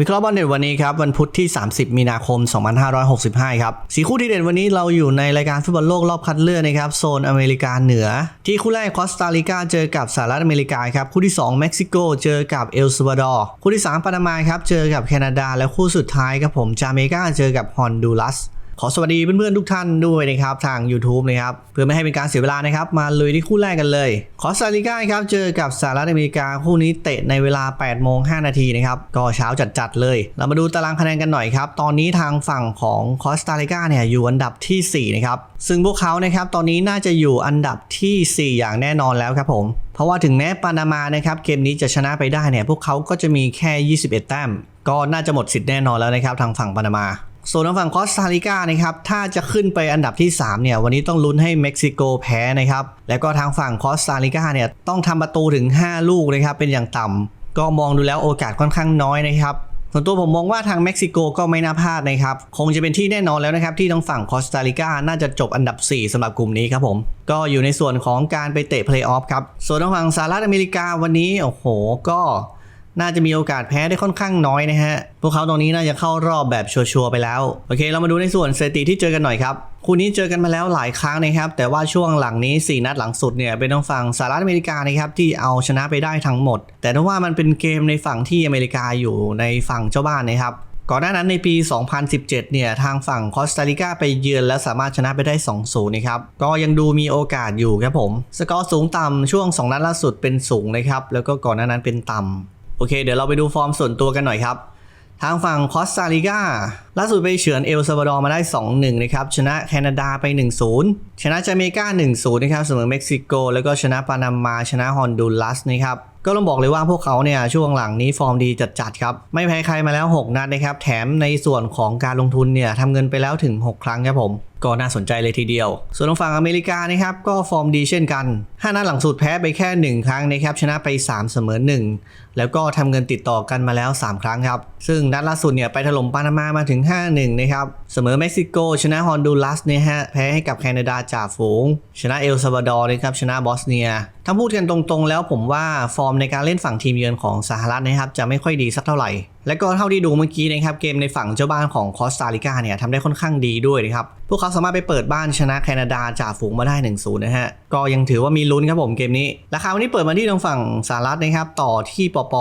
วิเคราะห์บอลเด่นวันนี้ครับวันพุธที่ 30 มีนาคม 2565 ครับสีคู่ที่เด่นวันนี้เราอยู่ในรายการฟุตบอลโลกรอบคัดเลือกนะครับโซนอเมริกาเหนือ ที่คู่แรกคอสตาริกาเจอกับสหรัฐอเมริกาครับคู่ที่ 2 เม็กซิโกเจอกับเอลซัวดอร์คู่ที่ 3 ปานามาครับเจอกับแคนาดา และคู่สุดท้ายครับผมจาเมกาเจอกับฮอนดูรัส ขอสวัสดีเพื่อนๆทุกท่านด้วยนะครับทาง YouTube นะครับเพื่อไม่ให้เป็นการเสียเวลานะครับมาลุยที่คู่แรกกันเลยคอสตาริกาครับเจอกับสหรัฐอเมริกาคู่นี้เตะในเวลา8โมง5นาทีนะครับก็เช้าจัดๆเลย เรามาดูตารางคะแนนกันหน่อยครับตอนนี้ทางฝั่งของคอสตาริกาเนี่ยอยู่อันดับที่4นะครับซึ่งพวกเขานะครับตอนนี้น่าจะอยู่อันดับทีสี่4 อย่างแน่นอนแล้วครับผมเพราะว่าถึงแม้ปานามานะครับเกมนี้จะชนะไปได้เนี่ยพวกเขาก็จะมีแค่ 21 แต้ม ก็น่าจะหมดสิทธิ์แน่นอนแล้วนะครับทางฝั่งปานามา ส่วนทางฝั่งคอสตาริกานะครับถ้าจะขึ้นไปอันดับที่ 3 เนี่ย วันนี้ต้องลุ้นให้เม็กซิโกแพ้นะครับ แล้วก็ทางฝั่งคอสตาริกาเนี่ยต้องทำประตูถึง 5 ลูกนะครับ เป็นอย่างต่ำก็มองดูแล้วโอกาสค่อนข้างน้อยนะครับส่วนตัวผมมองว่าทางเม็กซิโกก็ไม่น่าพลาดนะครับ คงจะเป็นที่แน่นอนแล้วนะครับ ที่ทางฝั่งคอสตาริกาน่าจะจบอันดับ 4สำหรับกลุ่มนี้ครับผม ก็อยู่ในส่วนของการไปเตะเพลย์ออฟครับ ส่วนทางฝั่งสหรัฐอเมริกาวันนี้โอ้โหก็ น่าจะมีโอกาสแพ้ได้ค่อนข้างน้อยนะฮะ พวกเขาตรงนี้น่าจะเข้ารอบแบบชัวร์ๆไปแล้ว โอเค เรามาดูในส่วนสถิติที่เจอกันหน่อยครับ คู่นี้เจอกันมาแล้วหลายครั้งนะครับ แต่ว่าช่วงหลังนี้ 4 นัดหลังสุดเนี่ยเป็นทางฝั่งสหรัฐอเมริกานะครับที่เอาชนะไปได้ทั้งหมด แต่ถ้าว่ามันเป็นเกมในฝั่งที่อเมริกาอยู่ในฝั่งเจ้าบ้านนะครับก่อนหน้านั้นในปี 2017 เนี่ย ทางฝั่งคอสตาริกาไปเยือนและสามารถชนะไปได้ 2-0 นะครับ ก็ยังดูมีโอกาสอยู่ครับผม สกอร์สูงต่ำช่วง 2 นัดล่าสุดเป็นสูงนะครับ แล้วก็ก่อนหน้านั้นเป็นต่ำ โอเค เดี๋ยวเราไปดูฟอร์มส่วนตัวกันหน่อยครับ ทางฝั่งคอสตาริกาล่าสุดไปเฉือนเอลซาวาดอร์มาได้ 2-1 นะครับ ชนะแคนาดาไป 1-0 ชนะจาเมกา 1-0 นะครับ เสมอเม็กซิโก แล้วก็ชนะปานามา ชนะฮอนดูรัสนะครับ ก็ต้องบอกเลยว่าพวกเขาเนี่ยช่วงหลังนี้ฟอร์มดีจัดๆครับ ไม่แพ้ใครมาแล้ว 6 นัดนะครับ แถมในส่วนของการลงทุนเนี่ยทำเงินไปแล้วถึง 6 ครั้งครับผมก็น่าสนใจเลยทีเดียว ส่วนทางฝั่งอเมริกานะครับก็ฟอร์มดีเช่นกัน 5 นัดหลังสุดแพ้ไปแค่ 1 ครั้งนะครับชนะไป 3 เสมอ 1 แล้วก็ทำเงินติดต่อกันมาแล้ว 3 ครั้งครับ ซึ่งนัดล่าสุดเนี่ยไปถล่มปานามามาถึง 5-1 นะครับ เสมอเม็กซิโก ชนะฮอนดูรัสเนี่ยฮะแพ้ให้กับแคนาดาจ่าฝูง ชนะเอลซาวาดอร์นะครับชนะบอสเนีย ถ้าพูดกันตรงๆ แล้วผมว่าฟอร์มในการเล่นฝั่งทีมเยือนของสหรัฐนะครับจะไม่ค่อยดีสักเท่าไหร่ และก็เท่าที่ดูเมื่อกี้นะครับเกมในฝั่งเจ้าบ้านของคอสตาริกาเนี่ยทำได้ค่อนข้างดีด้วยนะครับ พวกเขาสามารถไปเปิดบ้านชนะแคนาดาจ่าฝูงมาได้1-0นะฮะ ก็ยังถือว่ามีลุ้นครับผมเกมนี้ ราคาวันนี้เปิดมาที่ทางฝั่งสหรัฐนะครับต่อที่ปป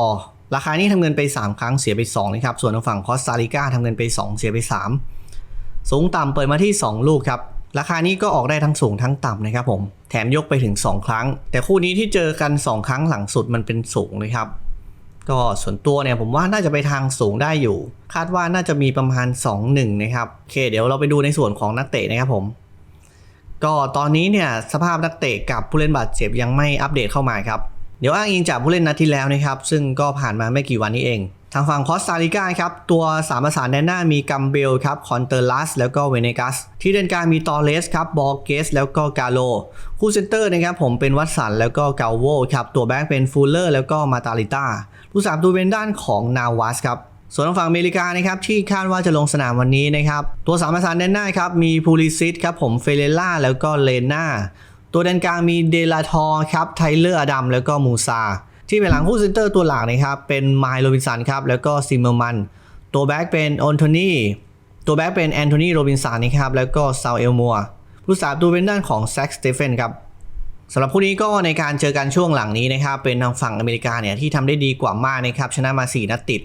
ราคานี้ทำเงินไป 3 ครั้งเสียไป2นะครับส่วนทางฝั่งคอสตาริกาทำเงินไป 2 เสียไป 3 สูงต่ำเปิดมาที่ 2 ลูกครับ ราคานี้ก็ออกได้ทั้งสูงทั้งต่ำนะครับผม แถมยกไปถึง 2 ครั้ง แต่คู่นี้ที่เจอกัน 2 ครั้งหลังสุดมันเป็นสูงนะครับ ก็ส่วนตัวเนี่ยผมว่าน่าจะไปทางสูงได้อยู่ คาดว่าน่าจะมีประมาณ 2-1 นะครับโอเคเดี๋ยวเราไปดูในส่วนของนักเตะนะครับผม ก็ตอนนี้เนี่ยสภาพนักเตะกับผู้เล่นบาดเจ็บยังไม่อัปเดตเข้ามาครับ เดี๋ยวอ้างอิงจากผู้เล่นนัดที่แล้วนะครับ ซึ่งก็ผ่านมาไม่กี่วันนี้เอง ทางฝั่งคอสตาริกาครับตัวสามประสานแดนหน้ามีกัมเบลครับคอนเตอร์ลัสแล้วก็เวเนกัส ที่เดินกลางมีตอเลสครับบอเกสแล้วก็กาโล คู่เซนเตอร์นะครับผมเป็นวัตสันแล้วก็เกาโวครับตัวแบ็กเป็นฟูลเลอร์แล้วก็มาตาลิต้าผู้สามตัวเป็นด้านของนาวัสครับส่วนทางฝั่งอเมริกานะครับที่คาดว่าจะลงสนามวันนี้นะครับตัวสามประสานแดนหน้าครับมีพูลิซิตครับผมเฟเรล่าแล้วก็เลน่าตัวแดนกลางมีเดลาทอร์ครับไทเลอร์อดัมแล้วก็มูซา ที่เป็นหลังคู่เซนเตอร์ตัวหลักนะครับเป็นไมล์โรบินสันครับแล้วก็ซิมเมอร์มัน ตัวแบ็กเป็นออนโทนีตัวแบ็กเป็นแอนโทนีโรบินสันนะครับแล้วก็ซาวเอลมัวผู้สามตัวเป็นด้านของแซ็กสเตเฟนครับสำหรับคู่นี้ก็ในการเจอกันช่วงหลังนี้นะครับเป็นทางฝั่งอเมริกาเนี่ยที่ทำได้ดีกว่ามากนะครับชนะมา 4 นัดติด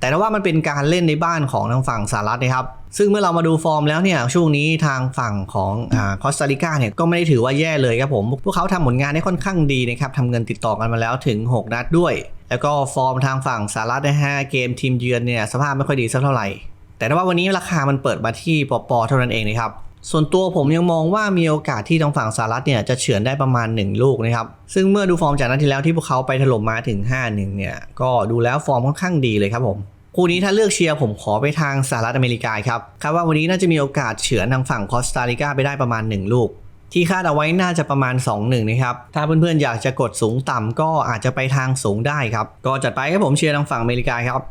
แต่ถ้าว่ามันเป็นการเล่นในบ้านของทางฝั่งสหรัฐนะครับ ซึ่งเมื่อเรามาดูฟอร์มแล้วเนี่ยช่วงนี้ทางฝั่งของอคอสตาริกาเนี่ยก็ไม่ได้ถือว่าแย่เลยครับผม พวกเขาทำผลงานได้ค่อนข้างดีนะครับทำเงินติดต่อกันมาแล้วถึง 6 นัดด้วย แล้วก็ฟอร์มทางฝั่งสหรัฐนะฮะเกมทีมเยือนเนี่ยสภาพไม่ค่อยดีสักเท่าไหร่ แต่ถ้าว่าวันนี้ราคามันเปิดมาที่ปปเท่านั้นเองนะครับ ส่วนตัวผมยังมองว่ามีโอกาสที่ทางฝั่งสหรัฐเนี่ยจะเฉือนได้ประมาณ 1 ลูกนะครับ ซึ่งเมื่อดูฟอร์มจากนัดที่แล้วที่พวกเขาไปถล่มมาถึง 5-1 เนี่ย ก็ดูแล้วฟอร์มค่อนข้างดีเลยครับผมคู่นี้ถ้าเลือกเชียร์ผมขอไปทางสหรัฐอเมริกาครับคาดว่าวันนี้น่าจะมีโอกาสเฉือนทางฝั่งคอสตาริกาไปได้ประมาณ 1 ลูก ที่คาดเอาไว้น่าจะประมาณ 2-1 นะครับ ถ้าเพื่อนๆอยากจะกดสูงต่ำก็อาจจะไปทางสูงได้ครับ ก็จัดไปให้ผมเชียร์ทางฝั่งอเมริกาครับ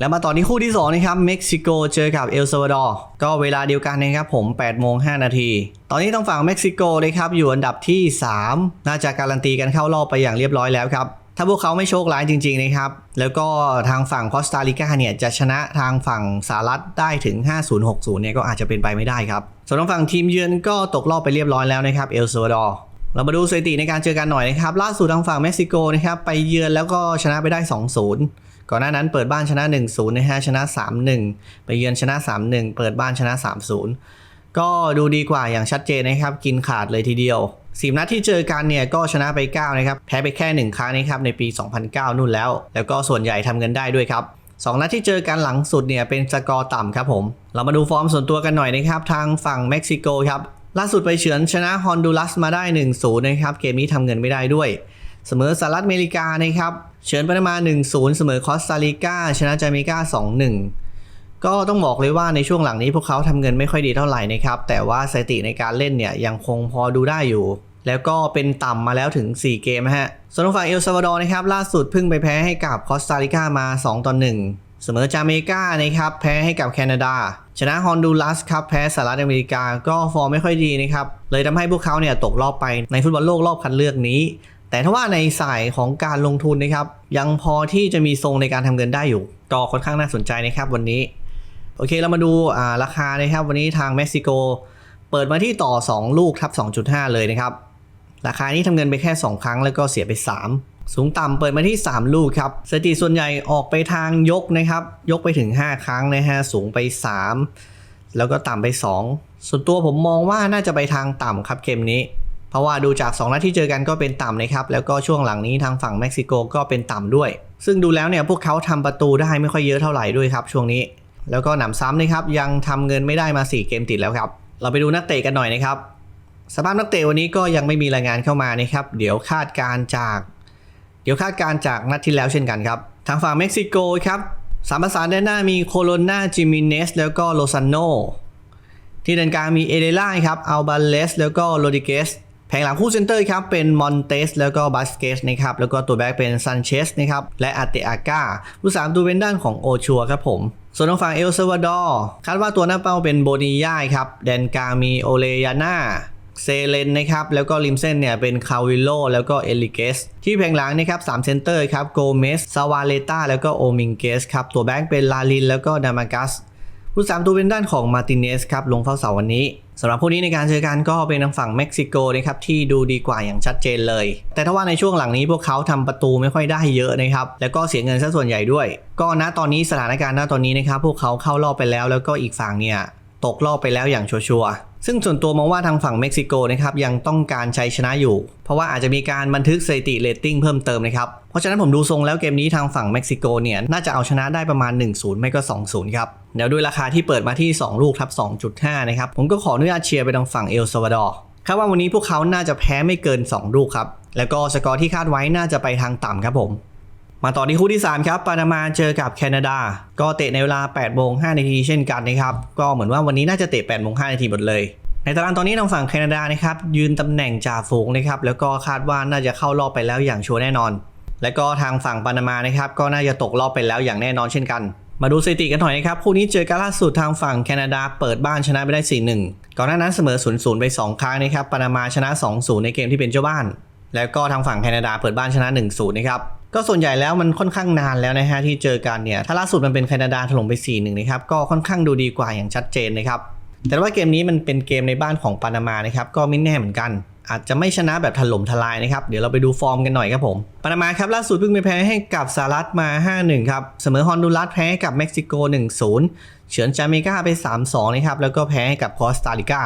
แล้วมาต่อที่คู่ที่ 2 นะครับ เม็กซิโกเจอกับเอลซาวาดอร์ ก็เวลาเดียวกันนะครับผม8โมง5นาที ตอนนี้ทางฝั่งเม็กซิโกเลยครับ อยู่อันดับที่ 3 น่าจะการันตีกันเข้ารอบไปอย่างเรียบร้อยแล้วครับ ถ้าพวกเขาไม่โชคร้ายจริงๆนะครับ แล้วก็ทางฝั่งคอสตาริกาเนี่ยจะชนะทางฝั่งสหรัฐได้ถึง 50-60 เนี่ยก็อาจจะเป็นไปไม่ได้ครับ ส่วนทางฝั่งทีมเยือนก็ตกรอบไปเรียบร้อยแล้วนะครับเอลซัวาดอร์เรามาดูสถิติในการเจอกันหน่อยนะครับล่าสุดทางฝั่งเม็กซิโกนะครับไปเยือนแล้วก็ชนะไปได้ 2-0 ก่อนหน้านั้นเปิดบ้านชนะ 1-0นะฮะชนะ 3-1 ไปเยือนชนะ 3-1 เปิดบ้านชนะ 3-0 ก็ดูดีกว่าอย่างชัดเจนนะครับ กินขาดเลยทีเดียวสีนัดที่เจอกันเนี่ยก็ชนะไป 9 นะครับ แพ้ไปแค่ 1 ครั้งนะครับในปี 2009 นู่นแล้ว แล้วก็ส่วนใหญ่ทำเงินได้ด้วยครับสองนัดที่เจอกันหลังสุดเนี่ยเป็นสกอร์ต่ำครับผม เรามาดูฟอร์มส่วนตัวกันหน่อยนะครับ ทางฝั่งเม็กซิโกครับ ล่าสุดไปเฉือนชนะฮอนดูรัสมาได้ 1-0 นะครับ เกมนี้ทำเงินไม่ได้ด้วย เสมอสหรัฐอเมริกานะครับ เฉือนปานามา1-0 เสมอคอสตาริกาชนะจาเมกา 2-1 ก็ต้องบอกเลยว่าในช่วงหลังนี้พวกเขาทำเงินไม่ค่อยดีเท่าไหร่นะครับ แต่ว่าสถิติในการเล่นเนี่ยยังคงพอดูได้อยู่ แล้วก็เป็นต่ำมาแล้วถึง 4 เกมฮะส่วนฝั่งเอลซาวาดอร์นะครับล่าสุดเพิ่งไปแพ้ให้กับคอสตาริกามา2ต่อ1เสมอจาเมกานะครับแพ้ให้กับแคนาดา ชนะฮอนดูรัสครับแพ้สหรัฐอเมริกาก็ฟอร์มไม่ค่อยดีนะครับเลยทำให้พวกเขาเนี่ยตกรอบไปในฟุตบอลโลกรอบคัดเลือกนี้ แต่ถ้าว่าในสายของการลงทุนนะครับ ยังพอที่จะมีทรงในการทำเงินได้อยู่ก็ค่อนข้างน่าสนใจนะครับวันนี้ โอเคเรามาดูาราคานะครับวันนี้ทางเม็กซิโก เปิดมาที่ต่อ 2 ลูกทับ 2.5 เลยนะครับ ราคานี้ทำเงินไปแค่ 2 ครั้งแล้วก็เสียไป 3 สูงต่ำเปิดมาที่ 3 ลูกครับสถิติส่วนใหญ่ออกไปทางยกนะครับ ยกไปถึง 5 ครั้งนะฮะสูงไป 3 แล้วก็ต่ำไป 2 ส่วนตัวผมมองว่าน่าจะไปทางต่ำครับเกมนี้ เพราะว่าดูจาก 2 นัดที่เจอกันก็เป็นต่ำนะครับ แล้วก็ช่วงหลังนี้ทางฝั่งเม็กซิโกก็เป็นต่ำด้วย ซึ่งดูแล้วเนี่ยพวกเขาทำประตูได้ไม่ค่อยเยอะเท่าไหร่ด้วยครับช่วงนี้ แล้วก็หนำซ้ำนะครับยังทำเงินไม่ได้มา 4 เกมติดแล้วครับ เราไปดูนักเตะกันหน่อยนะครับ สภาพนักเตะวันนี้ก็ยังไม่มีรายงานเข้ามานะครับ เดี๋ยวคาดการจาก เดี๋ยวคาดการจากนัดที่แล้วเช่นกันครับ ทางฝั่งเม็กซิโกครับสามประสานด้านหน้ามีโคโรนาจิมิเนสแล้วก็โลซานโนที่เดินกลางมีเอเดล่าครับอัลบาเลสแล้วก็โรดิเกส แผงหลังคู่เซนเตอร์ครับเป็นมอนเตสแล้วก็บาสเกสนะครับแล้วก็ตัวแบ็กเป็นซันเชสนะครับและอาเตอาก้าผู้สามตัวเป็นด้านของโอชัวครับผม ส่วนทางฝั่งเอลซาวาดอร์คาดว่าตัวหน้าเป้าเป็นโบนีย่าครับแดนกลางมีโอเลยาน่าเซเลนนะครับแล้วก็ริมเส้นเนี่ยเป็นคาวิโลแล้วก็เอลิเกสที่แผงหลังนะครับสามเซนเตอร์ครับโกเมสซาวาเลตาแล้วก็โอมิงเกสครับตัวแบ็กเป็นลาลินแล้วก็ดามากัส รูปสามตัวเป็นด้านของมาติเนสครับลงเฝ้าเสาวันนี้สำหรับผู้นี้ในการเจอกันก็เป็นทางฝั่งเม็กซิโกนะครับที่ดูดีกว่าอย่างชัดเจนเลย แต่ถ้าว่าในช่วงหลังนี้พวกเขาทำประตูไม่ค่อยได้เยอะนะครับแล้วก็เสียเงินซะส่วนใหญ่ด้วย ก็ณตอนนี้สถานการณ์ณตอนนี้นะครับพวกเขาเข้ารอบไปแล้วแล้วก็อีกฝั่งเนี่ย ตกรอบไปแล้วอย่างชัวร์ซึ่งส่วนตัวมองว่าทางฝั่งเม็กซิโกนะครับยังต้องการใชัยชนะอยู่ เพราะว่าอาจจะมีการบันทึกสถิติเรตติ้งเพิ่มเติมนะครับ เพราะฉะนั้นผมดูทรงแล้วเกมนี้ทางฝั่งเม็กซิโกเนี่ยน่าจะเอาชนะได้ประมาณ 1-0 ไม่ก็ 2-0 ครับ เดี๋ยวด้วยราคาที่เปิดมาที่ 2 ลูกทับ 2.5 นะครับ ผมก็ขออนุญาตเชียร์ไปทางฝั่งเอลซาวาดอร์คาดว่าวันนี้พวกเขาน่าจะแพ้ไม่เกิน 2 ลูกครับแล้วก็สกอร์ที่คาดไว้น่าจะไปทางต่ำครับผม มาต่อที่คู่ที่ 3 ครับปานามาเจอกับแคนาดา ก็เตะในเวลา8โมง5นาทีเช่นกันนะครับก็เหมือนว่าวันนี้น่าจะเตะ8โมง5นาทีหมดเลย ในตารางตอนนี้ทางฝั่งแคนาดานะครับยืนตำแหน่งจ่าฝูงนะครับแล้วก็คาดว่าน่าจะเข้ารอบไปแล้วอย่างชัวร์แน่นอน และก็ทางฝั่งปานามานะครับก็น่าจะตกรอบไปแล้วอย่างแน่นอนเช่นกันมาดูสถิติกันหน่อยนะครับ คู่นี้เจอกันล่าสุดทางฝั่งแคนาดาเปิดบ้านชนะไปได้ 4-1 ก่อนหน้านั้นเสมอ 0-0 ไป 2 ครั้งนะครับ ปานามาชนะ 2-0 ในเกมที่เป็นเจ้าบ้าน แล้วก็ทางฝั่งแคนาดาเปิดบ้านชนะ 1-0 นะครับ ก็ส่วนใหญ่แล้วมันค่อนข้างนานแล้วนะฮะที่เจอกันเนี่ยถ้าล่าสุดมันเป็นแคนาดาถล่มไป4-1นะครับก็ค่อนข้างดูดีกว่าอย่างชัดเจนนะครับแต่ว่าเกมนี้มันเป็นเกมในบ้านของปานามานะครับก็ไม่แน่เหมือนกัน อาจจะไม่ชนะแบบถล่มทลายนะครับเดี๋ยวเราไปดูฟอร์มกันหน่อยครับผมปานามาครับล่าสุดเพิ่งไปแพ้ให้กับสหรัฐมา 5-1 ครับเสมอฮอนดูรัสแพ้กับเม็กซิโก 1-0 เฉือนจาเมกาไป 3-2 นะครับแล้วก็แพ้ให้กับคอสตาริกา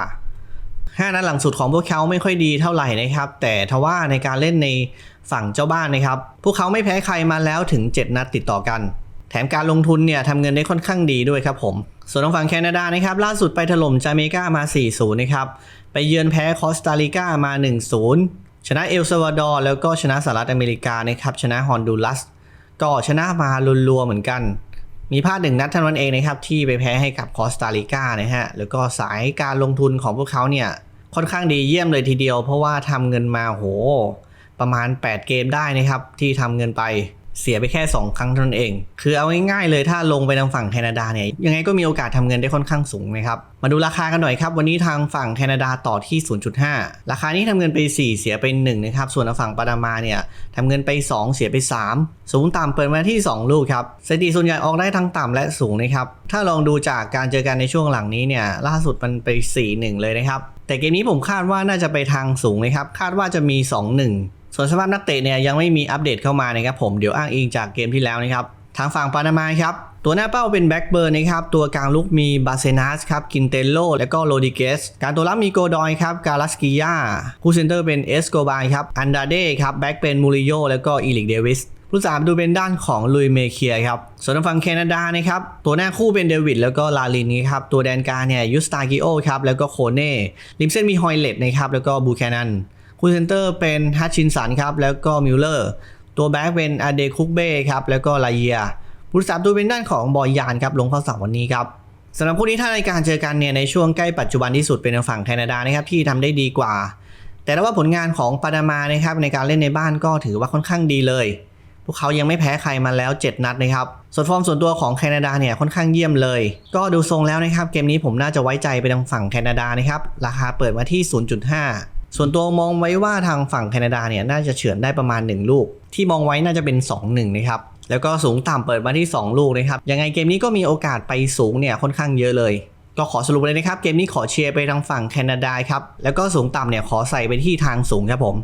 5นัดหลังสุดของพวกเขาไม่ค่อยดีเท่าไหร่นะครับ แต่ทว่าในการเล่นในฝั่งเจ้าบ้านนะครับ พวกเขาไม่แพ้ใครมาแล้วถึง 7 นัดติดต่อกัน แถมการลงทุนเนี่ยทำเงินได้ค่อนข้างดีด้วยครับผม ส่วนทางฝั่งแคนาดานะครับล่าสุดไปถล่มจาเมกามา 4-0 นะครับ ไปเยือนแพ้คอสตาริกามา 1-0 ชนะเอลซาวาดอร์แล้วก็ชนะสหรัฐอเมริกานะครับชนะฮอนดูรัสก็ชนะมารัวๆเหมือนกันมีพลาดหนึ่งนัดเท่านั้นเองนะครับที่ไปแพ้ให้กับคอสตาริกานะฮะแล้วก็สายการลงทุนของพวกเขาเนี่ย ค่อนข้างดีเยี่ยมเลยทีเดียว เพราะว่าทำเงินมาโห ประมาณ 8 เกมได้นะครับ ที่ทำเงินไป เสียไปแค่ 2 ครั้งเท่านั้นเอง คือเอาง่ายๆเลยถ้าลงไปทางฝั่งแคนาดาเนี่ยยังไงก็มีโอกาสทำเงินได้ค่อนข้างสูงนะครับ มาดูราคากันหน่อยครับ วันนี้ทางฝั่งแคนาดาต่อที่ 0.5 ราคานี้ทำเงินไป 4 เสียไป1นะครับส่วนทางฝั่งปานามาเนี่ยทำเงินไป 2 เสียไป 3 สูงต่ำเปิดมาที่ 2 ลูกครับสถิติส่วนใหญ่ออกได้ทั้งต่ำและสูงนะครับถ้าลองดูจากการเจอกันในช่วงหลังนี้เนี่ยล่าสุดมันไป 4-1 เลยนะครับแต่เกมนี้ผมคาดว่าน่าจะไปทางสูงนะครับคาดว่าจะมี 2-1 ส่วนสภาพนักเตะเนี่ยยังไม่มีอัปเดตเข้ามานะครับผมเดี๋ยวอ้างอิงจากเกมที่แล้วนะครับทางฝั่งปานามาครับตัวหน้าเป้าเป็นแบ็กเบิร์นนะครับตัวกลางลุกมีบาเซนัสครับกินเตโลและก็โรดิเกสการตัวรับมีโกดอยครับกาลัสกิยาผู้เซนเตอร์เป็นเอสโกบายครับอันดาเดครับแบ็กเป็นมูริโยแล้วก็อีลิกเดวิสผู้สามดูเป็นด้านของลุยเมเคียครับ ส่วนทางฝั่งแคนาดานะครับ ตัวหน้าคู่เป็นเดวิดแล้วก็ลาลินครับ ตัวแดนกลางเนี่ยยุสตากิโอครับ แล้วก็โคเน่ ริมเส้นมีฮอยเลตนะครับ แล้วก็บูแคนัน คู่เซนเตอร์เป็นฮัตชินสันครับแล้วก็มิลเลอร์ ตัวแบ็กเป็นอเดคุกเบ้ครับแล้วก็ลาเยียผู้สามตัวเป็นด้านของบอยยานครับลงเข้าสาวันนี้ครับสำหรับคู่นี้ถ้าในการเจอกันเนี่ยในช่วงใกล้ปัจจุบันที่สุดเป็นฝั่งแคนาดานะครับที่ทำได้ดีกว่า แต่ว่าผลงานของปานามานะครับในการเล่นในบ้านก็ถือว่าค่อนข้างดีเลยพวกเขายังไม่แพ้ใครมาแล้ว 7 นัดนะครับ ส่วนฟอร์มส่วนตัวของแคนาดาเนี่ยค่อนข้างเยี่ยมเลย ก็ดูทรงแล้วนะครับ เกมนี้ผมน่าจะไว้ใจไปทางฝั่งแคนาดานะครับ ราคาเปิดมาที่ 0.5 ส่วนตัวมองไว้ว่าทางฝั่งแคนาดาเนี่ยน่าจะเฉือนได้ประมาณ 1 ลูก ที่มองไว้น่าจะเป็น 2-1 นะครับแล้วก็สูงต่ำเปิดมาที่ 2 ลูกนะครับยังไงเกมนี้ก็มีโอกาสไปสูงเนี่ยค่อนข้างเยอะเลย ก็ขอสรุปเลยนะครับ เกมนี้ขอเชียร์ไปทางฝั่งแคนาดาครับแล้วก็สูงต่ำเนี่ยขอใส่ไปที่ทางสูงครับผม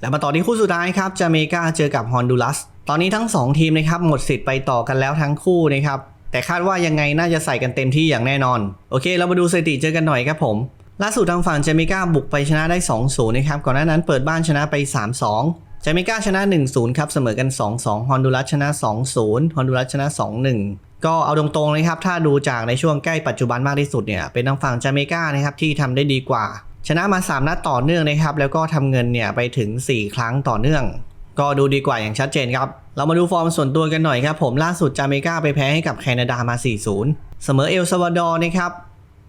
แล้วมาต่อที่คู่สุดท้ายครับจาเมกาเจอกับฮอนดูรัสตอนนี้ทั้ง 2 ทีมนะครับหมดสิทธิ์ไปต่อกันแล้วทั้งคู่นะครับแต่คาดว่ายังไงน่าจะใส่กันเต็มที่อย่างแน่นอน โอเค เรามาดูสถิติเจอกันหน่อยครับผม ล่าสุดทางฝั่งจาเมกาบุกไปชนะได้ 2-0 นะครับ ก่อนหน้านั้นเปิดบ้านชนะไป 3-2จาเมกาชนะ 1-0 ครับ เสมอกัน 2-2 ฮอนดูรัสชนะ 2-0 ฮอนดูรัสชนะ 2-1 ก็เอาตรงๆเลยครับ ถ้าดูจากในช่วงใกล้ปัจจุบันมากที่สุดเนี่ย เป็นทางฝั่งจาเมกานะครับที่ทำได้ดีกว่า ชนะมา 3 นัดต่อเนื่องนะครับ แล้วก็ทำเงินเนี่ยไปถึง 4 ครั้งต่อเนื่อง ก็ดูดีกว่าอย่างชัดเจนครับ เรามาดูฟอร์มส่วนตัวกันหน่อยครับ ผมล่าสุดจาเมกาไปแพ้ให้กับแคนาดามา 4-0 เสมอเอลซาวาดอร์นะครับ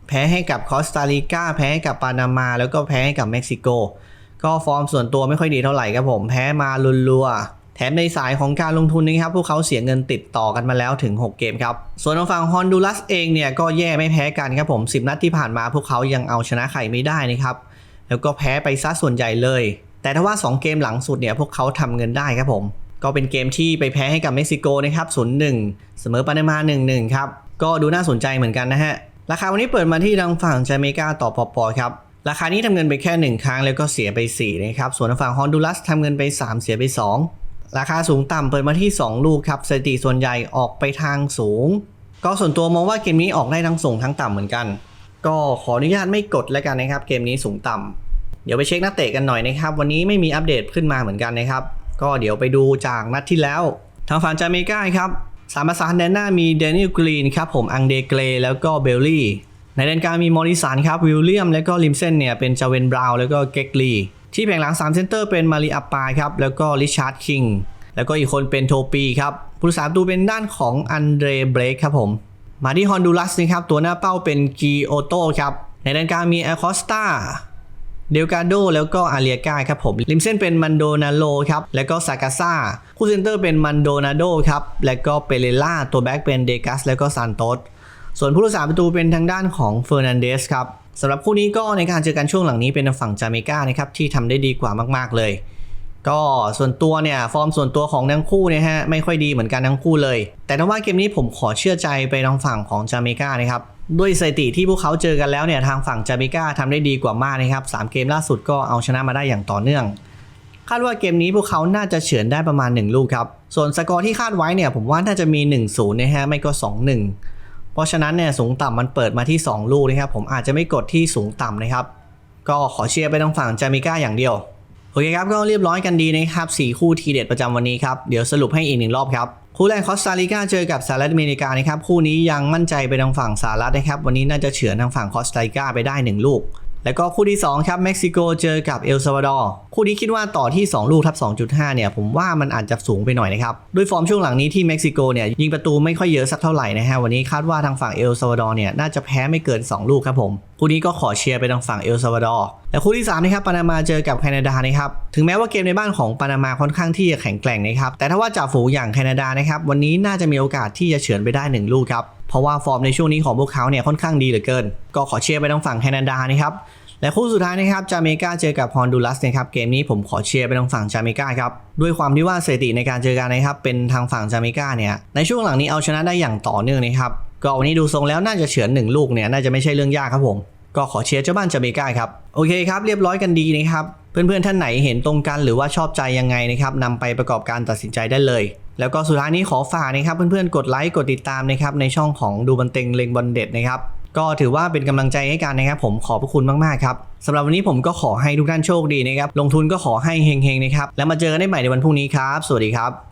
แพ้ให้กับคอสตาริกาแพ้ให้กับปานามา แล้วก็แพ้ให้กับเม็กซิโก ก็ฟอร์มส่วนตัวไม่ค่อยดีเท่าไหร่ครับผม แพ้มาลุวๆ แถมในสายของการลงทุนนะครับ พวกเขาเสียเงินติดต่อกันมาแล้วถึง 6 เกมครับ ส่วนทางฝั่งฮอนดูรัสเองเนี่ยก็แย่ไม่แพ้กันครับผม 10 นัดที่ผ่านมาพวกเขายังเอาชนะใครไม่ได้นะครับ แล้วก็แพ้ไปซะส่วนใหญ่เลย แต่ถ้าว่า 2 เกมหลังสุดเนี่ยพวกเขาทำเงินได้ครับผม ก็เป็นเกมที่ไปแพ้ให้กับเม็กซิโกนะครับ 0-1 เสมอปานามา 1-1 ครับ ก็ดูน่าสนใจเหมือนกันนะฮะ ราคาวันนี้เปิดมาที่ทางฝั่งจาเมกาต่อปอปอครับราคานี้ทำเงินไปแค่ 1 ครั้งแล้วก็เสียไป 4 นะครับ ส่วนทางฝั่งฮอนดูรัสทำเงินไป 3 เสียไป 2 ราคาสูงต่ำเปิดมาที่ 2 ลูกครับสถิติส่วนใหญ่ออกไปทางสูง ก็ส่วนตัวมองว่าเกมนี้ออกได้ทั้งสูงทั้งต่ำเหมือนกัน ก็ขออนุญาตไม่กดแล้วกันนะครับ เกมนี้สูงต่ำเดี๋ยวไปเช็คนักเตะกันหน่อยนะครับ วันนี้ไม่มีอัปเดตขึ้นมาเหมือนกันนะครับ ก็เดี๋ยวไปดูจากนัดที่แล้ว ทางฝั่งจาเมกาครับ สามประสานแดนหน้ามีเดนิลกรีนครับผมอังเดเกรแล้วก็เบลลี่ ในแดนกลางมีมอริสันครับวิลเลียม แล้วก็ลิมเซนเนี่ยเป็นจาเวนบราวน์แล้วก็เกกลีที่แผงหลัง3เซนเตอร์เป็นมาริอัปปาครับแล้วก็ริชาร์ดคิงแล้วก็อีกคนเป็นโทปีครับผู้รักษาประตูเป็นด้านของอันเดรเบรกครับผมมาที่ฮอนดูรัสนะครับตัวหน้าเป้าเป็นกีโอโตครับในแดนกลางมีแอคอสตา เดลกาโดแล้วก็อาเลียกาครับผมริมเส้นเป็นมันโดนาโลครับแล้วก็ซากาซาคู่เซนเตอร์เป็นมันโดนาโดครับแล้วก็เปเรล่าตัวแบ็กเป็นเดกัสแล้วก็ซานโตสส่วนผู้รักษาประตูเป็นทางด้านของเฟอร์นันเดสครับสำหรับคู่นี้ก็ในการเจอกันช่วงหลังนี้เป็นฝั่งจาเมกานะครับที่ทำได้ดีกว่ามาก ๆเลย ก็ส่วนตัวเนี่ยฟอร์มส่วนตัวของทั้งคู่เนี่ยฮะไม่ค่อยดีเหมือนกันทั้งคู่เลย แต่ถ้าว่าเกมนี้ผมขอเชื่อใจไปทางฝั่งของจาเมกานะครับ ด้วยสถิติที่พวกเขาเจอกันแล้วเนี่ยทางฝั่งจาเมกาทำได้ดีกว่ามากนะครับสามเกมล่าสุดก็เอาชนะมาได้อย่างต่อเนื่อง คาดว่าเกมนี้พวกเขาน่าจะเฉือนได้ประมาณ 1 ลูกครับ ส่วนสกอร์ที่คาดไว้เนี่ยผมว่าน่าจะมี 1-0นะฮะไม่ก็ 2-1 เพราะฉะนั้นเนี่ยสูงต่ำมันเปิดมาที่ 2 ลูกนะครับผมอาจจะไม่กดที่สูงต่ำนะครับ ก็ขอเชียร์ไปทางฝั่งจาเมกาอย่างเดียว อเคครับก็เรียบร้อยกันดีนะครับ4คู่ทีเด็ดประจำวันนี้ครับเดี๋ยวสรุปให้อีกหนึ่งรอบครับคู่แรกคอสตาริกาเจอกับสหรัฐอเมริกานะครับคู่นี้ยังมั่นใจไปทางฝั่งสหรัฐนะครับวันนี้น่าจะเฉือนทางฝั่งคอสตาริกาไปได้ 1 ลูก แล้วก็คู่ที่ 2 ครับเม็กซิโกเจอกับเอลซาวาดอร์คู่นี้คิดว่าต่อที่ 2 ลูกทับ 2.5 เนี่ย ผมว่ามันอาจจะสูงไปหน่อยนะครับ ด้วยฟอร์มช่วงหลังนี้ที่เม็กซิโกเนี่ย ยิงประตูไม่ค่อยเยอะสักเท่าไหร่นะฮะ วันนี้คาดว่าทางฝั่งเอลซาวาดอร์เนี่ย น่าจะแพ้ไม่เกิน 2 ลูกครับผม คู่นี้ก็ขอเชียร์ไปทางฝั่งเอลซาวาดอร์และคู่ที่3นะครับปานามาเจอกับแคนาดานะครับถึงแม้ว่าเกมในบ้านของปานามาค่อนข้างที่จะแข็งแกร่งนะครับแต่ถ้าว่าจ่าฝูงอย่างแคนาดานะครับวันนี้น่าจะมีโอกาสที่จะเฉือนไปได้หนึ่งลูกครับ เพราะว่าฟอร์มในช่วงนี้ของพวกเขาเนี่ยค่อนข้างดีเหลือเกิน ก็ขอเชียร์ไปทางฝั่งแคนาดานะครับ และคู่สุดท้ายนะครับจาเมกาเจอกับฮอนดูรัสนะครับเกมนี้ผมขอเชียร์ไปทางฝั่งจาเมกาครับด้วยความที่ว่าสถิติในการเจอกันนะครับเป็นทางฝั่งจาเมกาเนี่ยในช่วงหลังนี้เอาชนะได้อย่างต่อเนื่องนะครับก็วันนี้ดูทรงแล้วน่าจะเฉือนหนึ่งลูกเนี่ยน่าจะไม่ใช่เรื่องยากครับผมก็ขอเชียร์เจ้าบ้านจาเมกาครับโอเคครับเรียบร้อยกันดีนะครับเพื่อนๆท่านไหนเห็นตรงกันหรือว่าชอบใจยังไงนะครับนำไปประกอบการตัดสินใจได้เลย แล้วก็สุดท้ายนี้ขอฝากนะครับเพื่อนๆ กดไลค์กดติดตามนะครับในช่องของดูบันเต็งเลงบอลเด็ดนะครับก็ถือว่าเป็นกำลังใจให้กันนะครับ ผมขอบพระคุณมากๆครับสำหรับวันนี้ผมก็ขอให้ทุกท่านโชคดีนะครับลงทุนก็ขอให้เฮงๆนะครับแล้วมาเจอกันได้ใหม่ในวันพรุ่งนี้ครับ สวัสดีครับ